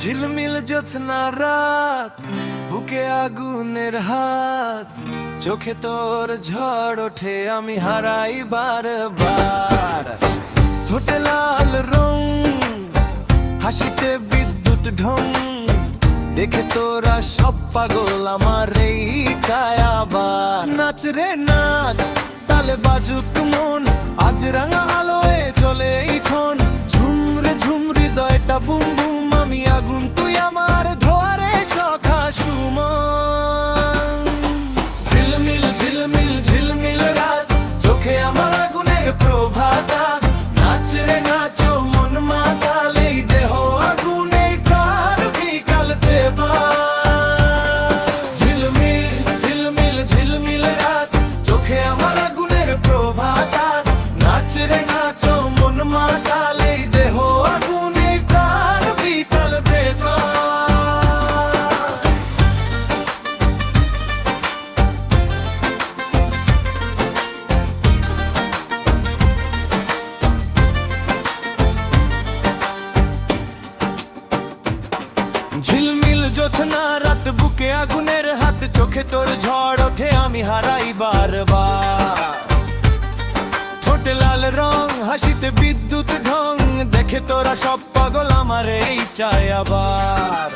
ঝিলমিল জোছনা রাত, বুকে আগুনের হাত। চোখে তোর ঝড় ওঠে, আমি হারাই বারবার। ঠোঁটে লাল রং, হাসিতে বিদ্যুৎ ঢং। দেখে তোরা সব পাগল, আমার এই ছায়াবার নাচ রে নাচ, তালে বাজুক মন। আজ রাঙা আলোয় চলে ইখন ঝুমরে ঝুমরি দয়টা বুম আগুনের প্রভাতা ঝিলমিল জোছনা, রাত বুকে আগুনের হাত, চোখে তোর ঝড় ওঠে, আমি হারাই বারবার। ঠোঁটে লাল রং, হাসিতে বিদ্যুৎ ঢং, দেখে তোরা সব পাগল আমার এই চায় আবার।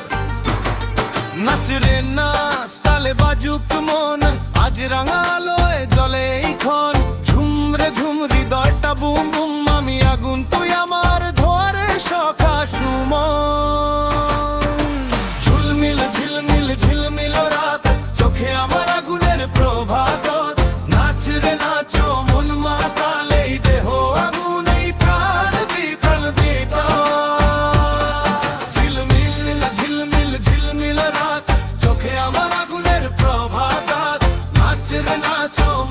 নাচ রে নাচ, তালে বাজুক মন, আজ রাঙা আলোয় I told